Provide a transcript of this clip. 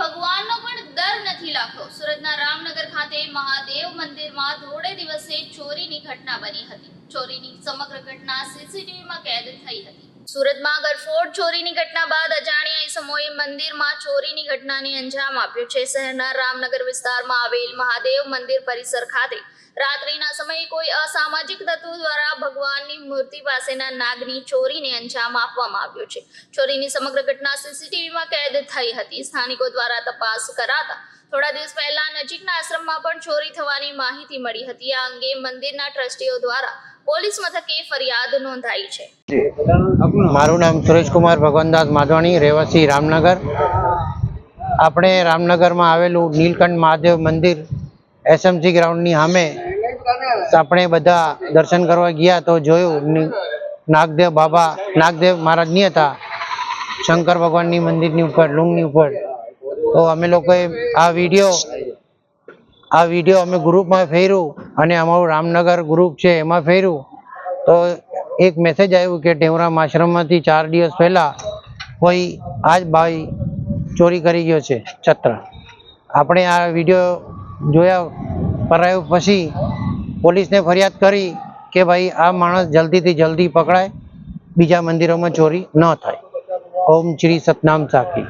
ભગવાનનો પણ ડર નથી લાગતો. સુરતના રામનગર ખાતે મહાદેવ મંદિરમાં ધોળે દિવસે ચોરીની ઘટના બની હતી. ચોરીની સમગ્ર ઘટના સીસીટીવીમાં કેદ થઈ હતી. સુરતમાં ગરફોડ ચોરીની ઘટના બાદ અજાણ્યા ઇસમોએ મંદિરમાં ચોરીની ઘટનાને અંજામ આપ્યો છે. શહેરના રામનગર વિસ્તારમાં આવેલ મહાદેવ મંદિર પરિસર ખાતે રાત્રિના સમયે કોઈ અસામાજિક તત્વો દ્વારા ભગવાનની મૂર્તિ પાસેના નાગની ચોરીને અંજામ આપવામાં આવ્યો છે. ચોરીની સમગ્ર ઘટના સીસીટીવીમાં કેદ થઈ હતી. સ્થાનિકો દ્વારા તપાસ કરાતા થોડા દિવસ પહેલા નજીકના આશ્રમમાં પણ ચોરી થવાની માહિતી મળી હતી. આ અંગે મંદિરના ટ્રસ્ટીઓ દ્વારા પોલીસ મથકે ફરિયાદ નોંધાઈ છે. મારું નામ સુરેશકુમાર ભગવાનદાસ માધવાણી રહેવાસી રામનગર. આપણે રામનગરમાં આવેલું નીલકંઠ મહાદેવ મંદિર એસએમસી ગ્રાઉન્ડની સામે આપણે બધા દર્શન કરવા ગયા તો જોયું નાગદેવ બાબા નાગદેવ મહારાજ નહીં હતા. શંકર ભગવાનની મંદિરની ઉપર લુંગની ઉપર. તો અમે લોકોએ આ વીડિયો આ વીડિયો અમે ગ્રુપમાં ફેર્યું. અને અમારું રામનગર ગ્રુપ છે, એમાં ફેર્યું. તો એક મેસેજ આવ્યું કે ટેવરામ આશ્રમમાંથી ચાર દિવસ પહેલાં કોઈ આજ ભાઈ ચોરી કરી ગયો છે છત્ર આપણે આ વીડિયો જોયા કરાયો પછી પોલીસને ફરિયાદ કરી કે ભાઈ આ માણસ જલ્દીથી જલ્દી પકડાય, બીજા મંદિરોમાં ચોરી ન થાય. ઓમ શ્રી સતનામ સાખી.